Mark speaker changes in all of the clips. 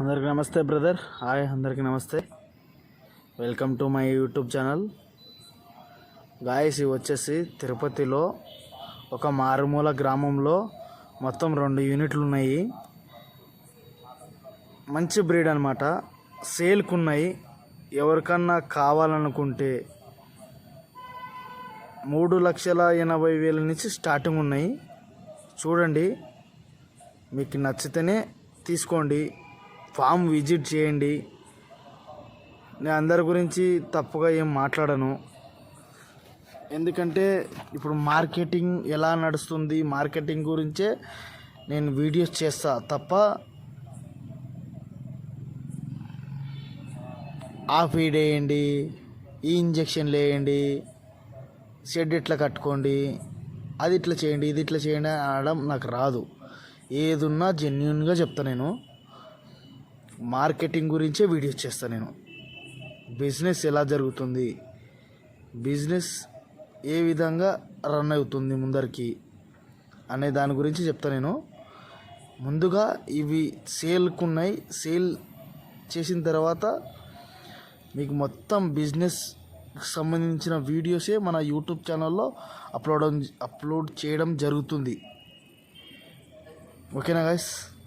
Speaker 1: అందరికి నమస్తే brother. Hi అందరికి నమస్తే. Welcome to my YouTube channel. Guys ఇవి వచ్చేసి తిరుపతిలో ఒక మారుమూల గ్రామంలో మొత్తం రెండు యూనిట్లు ఉన్నాయి. మంచి బ్రీడ్ అనమాట సేల్కు ఉన్నాయి. ఎవరికన్నా కావాలనుకుంటే మూడు లక్షల ఎనభై వేల నుంచి స్టార్టింగ్ ఉన్నాయి. చూడండి మీకు నచ్చితేనే తీసుకోండి. ఫామ్ విజిట్ చేయండి. నేను అందరి గురించి తప్పుగా ఏం మాట్లాడను. ఎందుకంటే ఇప్పుడు మార్కెటింగ్ ఎలా నడుస్తుంది మార్కెటింగ్ గురించే నేను వీడియోస్ చేస్తా తప్ప ఆ ఫీడ్ వేయండి ఈ ఇంజక్షన్లు వేయండి షెడ్ ఇట్లా కట్టుకోండి అది ఇట్లా చేయండి ఇది ఇట్లా చేయండి అనడం నాకు రాదు. ఏదున్నా జెన్యున్గా చెప్తా నేను. మార్కెటింగ్ గురించే వీడియో చేస్తాను నేను. బిజినెస్ ఎలా జరుగుతుంది? బిజినెస్ ఏ విధంగా రన్ అవుతుంది ముందరికి అనే దాని గురించి చెప్తా నేను. ముందుగా ఇవి సేల్కు ఉన్నాయి సేల్ చేసిన తర్వాత మీకు మొత్తం బిజినెస్ సంబంధించిన వీడియోసే మన యూట్యూబ్ ఛానల్లో అప్లోడ్ అప్లోడ్ చేయడం జరుగుతుంది. ఓకేనా గాయస్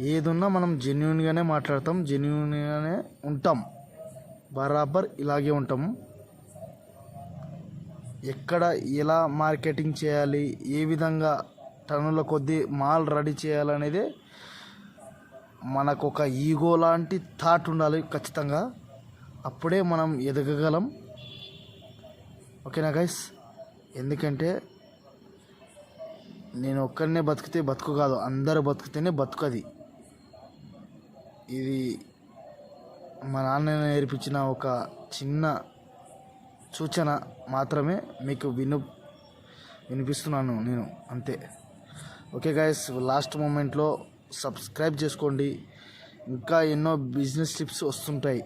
Speaker 1: ఏదున్నా మనం జెన్యున్గానే మాట్లాడతాం జెన్యున్గానే ఉంటాం. బరాబర్ ఇలాగే ఉంటాం. ఎక్కడ ఎలా మార్కెటింగ్ చేయాలి ఏ విధంగా టన్నుల కొద్దీ మాల్ రెడీ చేయాలనేదే మనకు ఒక ఈగో లాంటి థాట్ ఉండాలి ఖచ్చితంగా. అప్పుడే మనం ఎదగగలం. ఓకేనా గైస్ ఎందుకంటే నేను ఒక్కరినే బతికితే బతుకు కాదు అందరు బతికితేనే బతుకది. ఇది మా నాన్న నేర్పించిన ఒక చిన్న సూచన మాత్రమే మీకు విను వినిపిస్తున్నాను నేను అంతే. ఓకే గాయస్ లాస్ట్ మూమెంట్లో సబ్స్క్రైబ్ చేసుకోండి. ఇంకా ఎన్నో బిజినెస్ టిప్స్ వస్తుంటాయి.